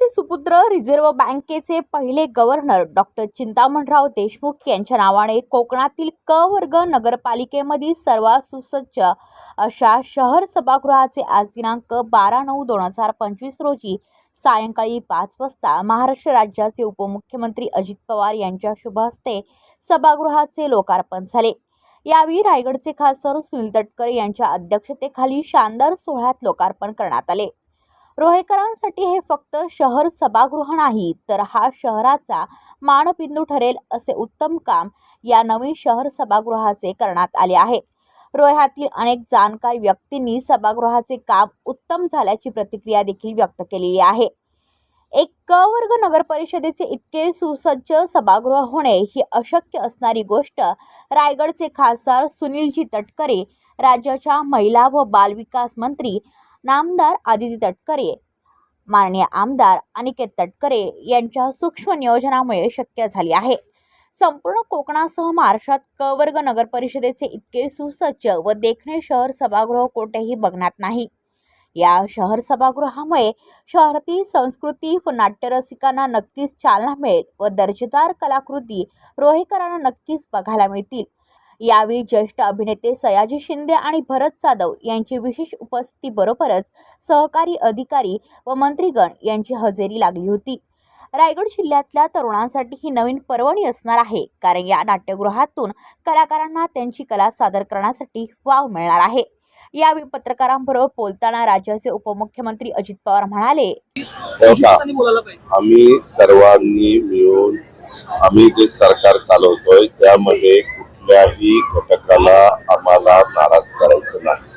रोह्याचे सुपुत्र रिझर्व्ह बँकेचे पहिले गव्हर्नर डॉक्टर चिंतामणराव देशमुख यांच्या नावाने कोकणातील क वर्ग नगरपालिकेमधील सर्वात सुसज्ज अशा शहर सभागृहाचे आज दिनांक बारा नऊ दोन हजार पंचवीस रोजी सायंकाळी पाच वाजता महाराष्ट्र राज्याचे उपमुख्यमंत्री अजित पवार यांच्या शुभ हस्ते सभागृहाचे लोकार्पण झाले. यावेळी रायगडचे खासदार सुनील तटकरे यांच्या अध्यक्षतेखाली शानदार सोहळ्यात लोकार्पण करण्यात आले. रोहेकरांसाठी हे फक्त शहर सभागृह नाही तर हा शहराचा मानबिंदू ठरेल असे उत्तम काम या नवीन शहर सभागृहाचे करण्यात आले आहे. रोह्यातील अनेक जाणकार व्यक्तींनी सभागृहाचे काम उत्तम झाल्याची प्रतिक्रिया देखील व्यक्त केलेली आहे. एक क वर्ग नगर परिषदेचे इतके सुसज्ज सभागृह होणे ही अशक्य असणारी गोष्ट रायगडचे खासदार सुनीलजी तटकरे राज्याच्या महिला व बालविकास मंत्री नामदार आदिती तटकरे माननीय आमदार अनिकेत तटकरे यांच्या सूक्ष्म नियोजनामुळे शक्य झाली आहे. संपूर्ण कोकणासह महाराष्ट्रात क वर्ग नगर परिषदेचे इतके सुसज्ज व देखणे शहर सभागृह कोठेही बघण्यात नाही. या शहर सभागृहामुळे शहरातील संस्कृती व नाट्यरसिकांना नक्कीच चालना मिळेल व दर्जेदार कलाकृती रोहेकरांना नक्कीच बघायला मिळतील. यावेळी ज्येष्ठ अभिनेते सयाजी शिंदे आणि भरत जाधव यांची विशेष उपस्थितीबरोबरच सहकारी अधिकारी व मंत्रीगण यांची हजेरी लागली होती. रायगड जिल्ह्यातल्या तरुणांसाठी ही नवीन पर्वणी असणार आहे कारण या नाट्यगृहातून कलाकारांना त्यांची कला सादर करण्यासाठी वाव मिळणार आहे. यावेळी पत्रकारांबरोबर बोलताना राज्याचे उपमुख्यमंत्री अजित पवार म्हणाले आम्ही सर्वांनी मिळून आम्ही जे सरकार चालवतोय त्यामध्ये कुठल्याही घटकाला आम्हाला नाराज करायचं नाही.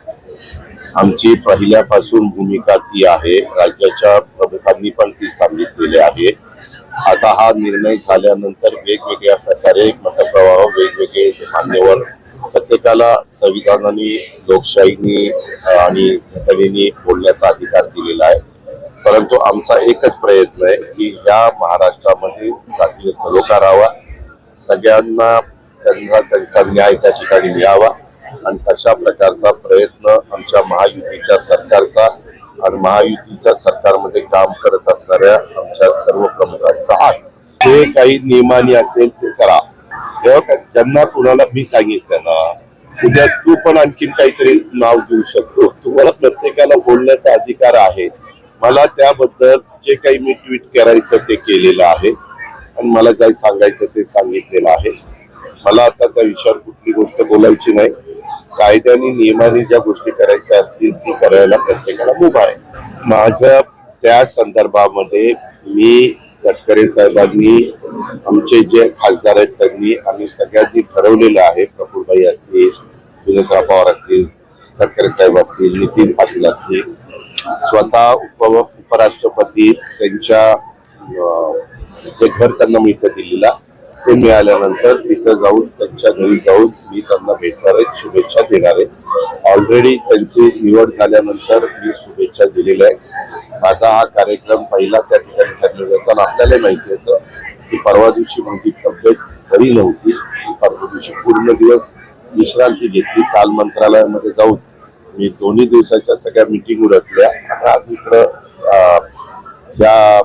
आमची पहिल्यापासून भूमिका ती आहे राज्याच्या प्रमुखांनी पण ती सांगितलेली आहे. आता हा निर्णय झाल्यानंतर वेगवेगळ्या प्रकारे मतप्रवाह वेगवेगळे मान्यवर प्रत्येकाला संविधानाने लोकशाहीनी आणि घटनेनी बोलण्याचा अधिकार दिलेला आहे. परंतु आमचा एकच प्रयत्न आहे की या महाराष्ट्रामध्ये जातीय सलोखा राहावा. सगळ्यांना त्यांना त्यांचा न्याय त्या ठिकाणी मिळावा आणि तशा प्रकारचा प्रयत्न आमच्या महायुतीच्या सरकारचा आणि महायुतीच्या सरकारमध्ये काम करत असणाऱ्या आमच्या सर्व प्रमुखांचा आहे. जे काही नियमाने असेल ते करा. तेव्हा ज्यांना कुणाला मी सांगितलं ना उद्या तू पण आणखीन काहीतरी नाव देऊ शकतो. तुम्हाला प्रत्येकाला बोलण्याचा अधिकार आहे. मला त्याबद्दल जे काही मी ट्विट करायचं ते केलेलं आहे. आणि मला जे सांगायचं ते सांगितलेलं आहे. मला आता त्या विषयावर कुठली गोष्ट बोलायची नाही. कायद्याने नियमाने ज्या गोष्टी करायच्या असतील ती करायला प्रत्येकाला मुभा आहे. माझं त्या संदर्भामध्ये मी तटकरे साहेबांनी आमचे जे खासदार आहेत त्यांनी आम्ही सगळ्यांनी ठरवलेलं आहे. प्रफुलबाई असतील सुनेत्रा पवार असतील तटकरे साहेब असतील नितीन पाटील असतील. स्वतः उप उपराष्ट्रपती त्यांच्या जे घर त्यांना मिळतं दिल्लीला ते मिळाल्यानंतर तिथं जाऊन त्यांच्या घरी जाऊन मी त्यांना भेटणार आहे शुभेच्छा देणार आहे. ऑलरेडी त्यांची निवड झाल्यानंतर मी शुभेच्छा दिलेल्या आहे माझा हा कार्यक्रम पहिला त्या ठिकाणी ठरलेला होता आणि आपल्याला माहिती होतं की परवा दिवशी माझी तब्येत बरी नव्हती. परवा दिवशी पूर्ण दिवस विश्रांती घेतली. काल मंत्रालयामध्ये जाऊन मी दोन्ही दिवसाच्या सगळ्या मिटिंग उरकल्या. आणि आज इकडं या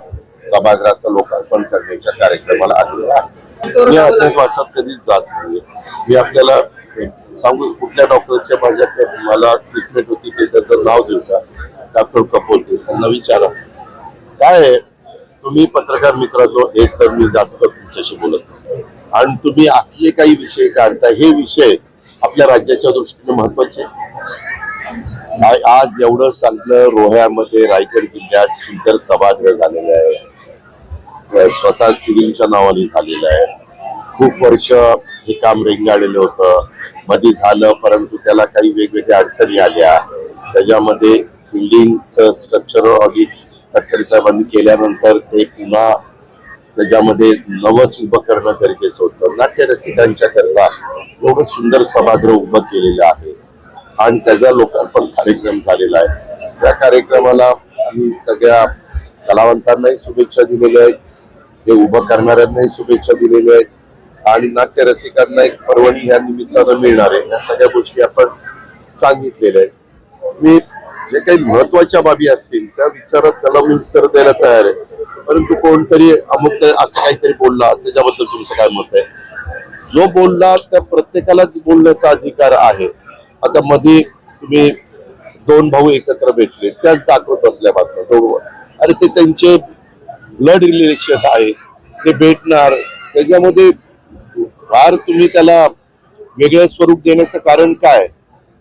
सभागृहाचं लोकार्पण करण्याच्या कार्यक्रमाला आलेलो आहे. मी आत्मविश्वासात कधीच जात नाही मी आपल्याला सांगू कुठल्या डॉक्टरच्या माझ्याकडे मला ट्रीटमेंट होती ते त्याचं नाव देऊ का डॉक्टर कपोल देऊ त्यांना विचारा काय आहे? तुम्ही पत्रकार मित्रांनो एक तर मी जास्त तुमच्याशी बोलत नाही. आणि तुम्ही असले काही विषय काढता हे विषय आपल्या राज्याच्या दृष्टीने महत्त्वाचे आज एवढं चांगलं रोह्यामध्ये रायगड जिल्ह्यात सुंदर सभागृह झालेलं आहे. स्वतः सिव्हिलच्या नावाने झालेलं आहे. खूप वर्ष हे काम रेंगाळलेलं होतं. मध्ये झालं परंतु त्याला काही वेगवेगळ्या अडचणी आल्या. त्याच्यामध्ये बिल्डिंगचं स्ट्रक्चरल ऑडिट तटकरे साहेबांनी केल्यानंतर ते पुन्हा त्याच्यामध्ये नवच उभं करणं गरजेचं होतं. नाट्य रसिकांच्या करता एवढं सुंदर सभागृह उभं केलेलं आहे. आणि त्याचा लोकार्पण कार्यक्रम झालेला आहे. त्या कार्यक्रमाला आम्ही सगळ्या कलावंतांनाही शुभेच्छा दिलेल्या आहेत. हे उभं करणाऱ्यांनाही शुभेच्छा दिलेल्या आहेत. आणि नाट्य रसिकांना एक पर्वणी या निमित्तानं मिळणार आहे. ह्या सगळ्या गोष्टी आपण सांगितलेल्या आहेत. मी जे काही महत्त्वाच्या बाबी असतील त्या विचारात त्याला मी उत्तर द्यायला तयार आहे. परंतु कोणतरी अमुक असं काहीतरी बोलला त्याच्याबद्दल तुमचं काय मत आहे? जो बोलला त्या प्रत्येकालाच बोलण्याचा अधिकार आहे. आता मध्ये तुम्ही दोन भाऊ एकत्र भेटले त्याच दाखवत बसल्या बातम्या दोघं. अरे ते त्यांचे ब्लड रिलेशन आहे ते भेटणार. त्याच्यामध्ये फार तुम्ही त्याला वेगळं स्वरूप देण्याचं कारण काय?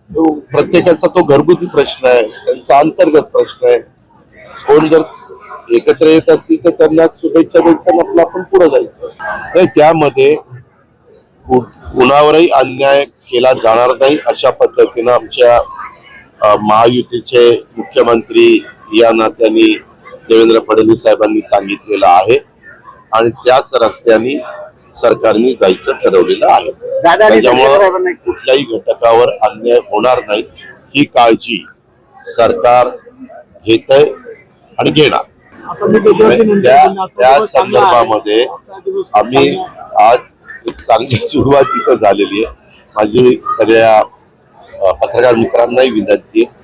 तो प्रत्येकाचा तो घरगुती प्रश्न आहे त्यांचा अंतर्गत प्रश्न आहे. कोण जर एकत्र येत असतील तर त्यांना शुभेच्छा द्यायचं आपलं आपण पुढे जायचं. तर त्यामध्ये कुणावरही अन्याय केला जाणार नाही अशा पद्धतीनं आमच्या महायुतीचे मुख्यमंत्री या नात्याने देवेंद्र फडणवीस साहेबांनी सांगितलेलं आहे. आणि त्याच रस्त्याने सरकारने जायचं ठरवलेलं आहे. त्याच्यामुळं कुठल्याही घटकावर अन्याय होणार नाही. ही काळजी सरकार घेत आहे आणि घेणार. त्या त्या संदर्भामध्ये आम्ही आज एक चांगली सुरुवात तिथं झालेली आहे. माझी सगळ्या पत्रकार मित्रांनाही विनंती आहे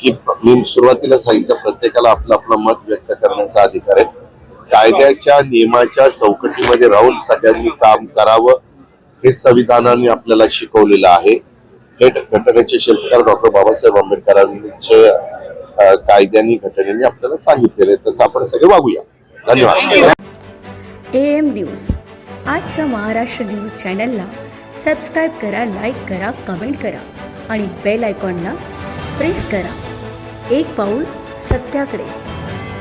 की मी सुरुवातीला सांगितलं प्रत्येकाला आपलं आपलं मत व्यक्त करण्याचा अधिकार आहे. कायद्याच्या नियमाच्या चौकटीमध्ये राहून सगळ्यांनी काम करावं हे संविधानाने आपल्याला शिकवलेलं आहे. हे घटनेचे शिल्पकार डॉक्टर बाबासाहेब आंबेडकरांचे कायद्याने घटनेने आपल्याला सांगितलेलं आहे तसं आपण सगळे वागूया. धन्यवाद. A M news. आजच्या महाराष्ट्र न्यूज चॅनलला सबस्क्राईब करा लाईक करा कमेंट करा आणि बेल आयकॉनला प्रेस करा. एक पाऊल सत्याकडे.